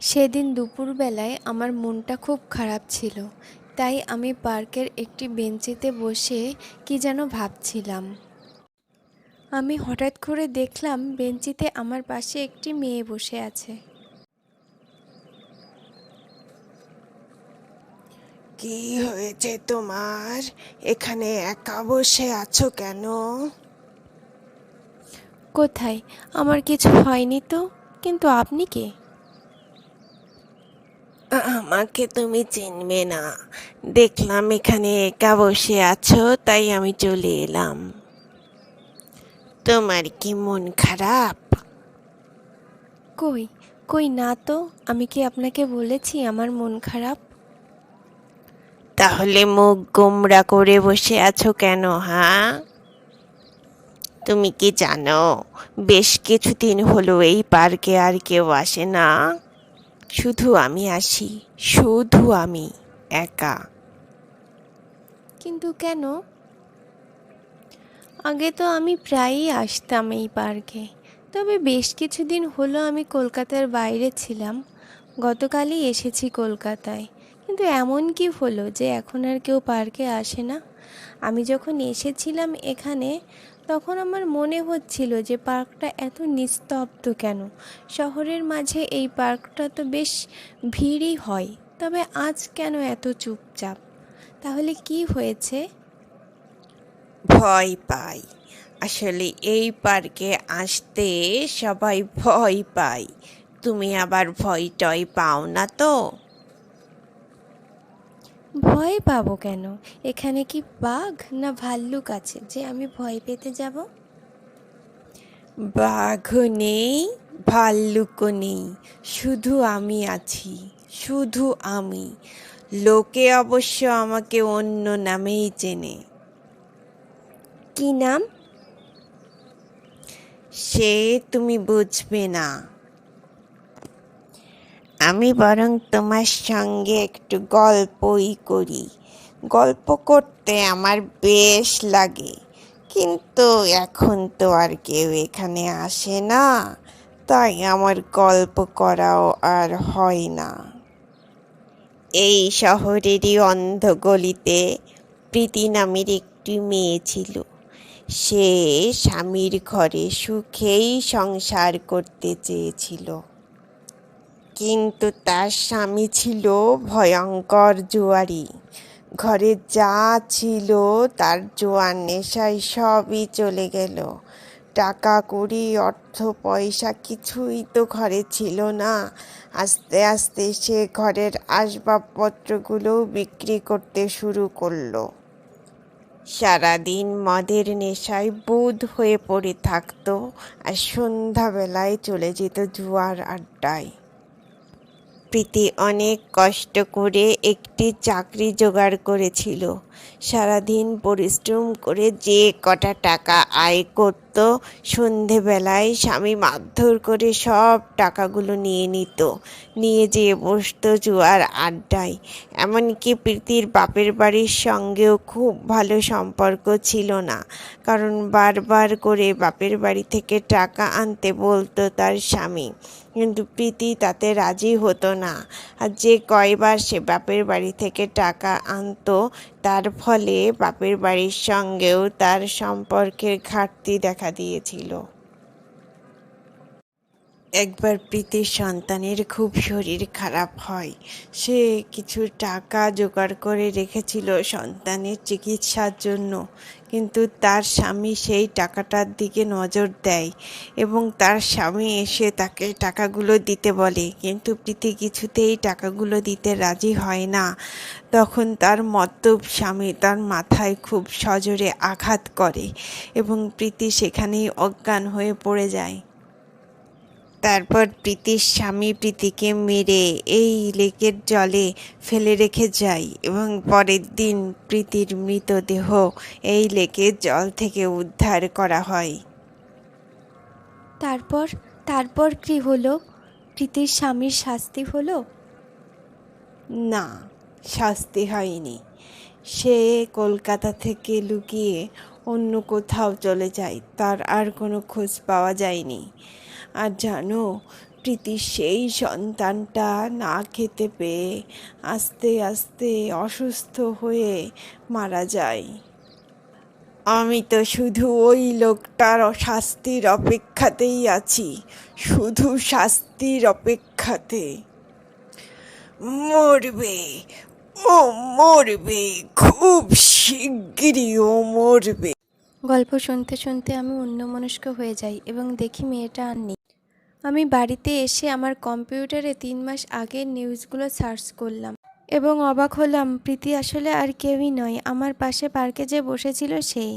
সেদিন দুপুরবেলায় আমার মনটা খুব খারাপ ছিল তাই আমি পার্কের একটি বেঞ্চিতে বসে কি যেন ভাবছিলাম। আমি হঠাৎ করে দেখলাম বেঞ্চিতে আমার পাশে একটি মেয়ে বসে আছে। কি হয়েছে তোমার? এখানে একা বসে আছো কেন? কোথায়? আমার কিছু হয়নি তো কিন্তু আপনি কে? আমাকে তুমি চিনবে না। দেখলাম এখানে একা বসে আছো তাই আমি চলে এলাম। তোমার কি মন খারাপ? কই কই না তো আমি কি আপনাকে বলেছি আমার মন খারাপ? তাহলে মুখ গোমরা করে বসে আছো কেন হ্যাঁ তুমি কি জানো বেশ কিছুদিন হলো এই পার্কে আর কেউ আসে না। শুধু আমি আসি, শুধু আমি একা। কিন্তু কেন? আগে তো আমি প্রায়ই আসতাম এই পার্কে। তবে বেশ কিছুদিন হলো আমি কলকাতার বাইরে ছিলাম। গতকালই এসেছি কলকাতায়। কিন্তু এমন কি হলো যে এখন আর কেউ পার্কে আসে না? আমি যখন এসেছিলাম এখানে তখন আমার মনে হচ্ছিল যে পার্কটা এত নিস্তব্ধ কেন? শহরের মাঝে এই পার্কটা তো বেশ ভিড়ই হয়, তবে আজ কেন এত চুপচাপ? তাহলে কি হয়েছে? ভয় পাই। আসলে এই পার্কে আসতে সবাই ভয় পায়। তুমি আবার ভয় টয় পাও না তো? ভয় পাবো কেন? এখানে কি বাঘ না ভাল্লুক আছে যে আমি ভয় পেতে যাব? বাঘও নেই ভাল্লুকও নেই শুধু আমি আছি শুধু আমি। লোকে অবশ্য আমাকে অন্য নামেই চেনে। কি নাম? সে তুমি বুঝবে না। আমি বরং তোমার সঙ্গে একটু গল্পই করি। গল্প করতে আমার বেশ লাগে। কিন্তু এখন তো আর কেউ এখানে আসে না, তাই আমার গল্প করাও আর হয় না। এই শহরেরই অন্ধ গলিতে প্রীতি নামের একটি মেয়ে ছিল। সে স্বামীর ঘরে সুখেই সংসার করতে চেয়েছিল। কিন্তু তার স্বামী ছিল ভয়ঙ্কর জুয়ারি। ঘরে যা ছিল তার জোয়ার নেশায় সবই চলে গেল। টাকা, কড়ি, অর্থ, পয়সা কিছুই তো ঘরে ছিল না। আস্তে আস্তে সে ঘরের আসবাবপত্রগুলোও বিক্রি করতে শুরু করল। সারাদিন মদের নেশায় বুধ হয়ে পড়ে থাকতো আর সন্ধ্যাবেলায় চলে যেত জুয়ার আড্ডায়। প্রীতি অনেক কষ্ট করে একটি চাকরি জোগাড় করেছিল। সারাদিন পরিশ্রম করে যে কটা টাকা আয় করত সন্ধেবেলায় স্বামী মারধর করে সব টাকাগুলো নিয়ে নিত। নিয়ে যেয়ে বসতো জুয়ার আড্ডায়। এমনকি প্রীতির বাপের বাড়ির সঙ্গেও খুব ভালো সম্পর্ক ছিল না। কারণ বারবার করে বাপের বাড়ি থেকে টাকা আনতে বলতো তার স্বামী। কিন্তু প্রীতি তাতে রাজি হতো না। আর যে কয়বার সে বাপের বাড়ি থেকে টাকা আনতো তার ফলে বাপের বাড়ির সঙ্গেও তার সম্পর্কের ঘাটতি দেখা দিয়েছিল। একবার প্রীতির সন্তানের খুব শরীর খারাপ হয়। সে কিছু টাকা জোগাড় করে রেখেছিল সন্তানের চিকিৎসার জন্য। কিন্তু তার স্বামী সেই টাকাটার দিকে নজর দেয় এবং তার স্বামী এসে তাকে টাকাগুলো দিতে বলে। কিন্তু প্রীতি কিছুতেই টাকাগুলো দিতে রাজি হয় না। তখন তার মদ্যপ স্বামী তার মাথায় খুব সজোরে আঘাত করে এবং প্রীতি সেখানেই অজ্ঞান হয়ে পড়ে যায়। তারপর প্রীতির স্বামী প্রীতিকে মেরে এই লেকের জলে ফেলে রেখে যায় এবং পরের দিন প্রীতির মৃতদেহ এই লেকের জল থেকে উদ্ধার করা হয়। তারপর তারপর কি হলো? প্রীতির স্বামীর শাস্তি হলো? না শাস্তি হয়নি। সে কলকাতা থেকে লুকিয়ে অন্য কোথাও চলে যায় তার আর কোনো খোঁজ পাওয়া যায়নি। আর জানো, প্রীতির সেই সন্তানটা না খেতে পেয়ে আস্তে আস্তে অসুস্থ হয়ে মারা যায়। আমি তো শুধু ওই লোকটার শাস্তির অপেক্ষাতেই আছি, শুধু শাস্তির অপেক্ষাতে। মরবে, ও মরবে, খুব শিগগিরই ও মরবে। গল্প শুনতে শুনতে আমি অন্যমনস্ক হয়ে যাই এবং দেখি মেয়েটা আর নেই। আমি বাড়িতে এসে আমার কম্পিউটারে তিন মাস আগের নিউজগুলো সার্চ করলাম এবং অবাক হলাম, প্রীতি আসলে আর কেউই নয়। আমার পাশে পার্কে যে বসেছিল সেই।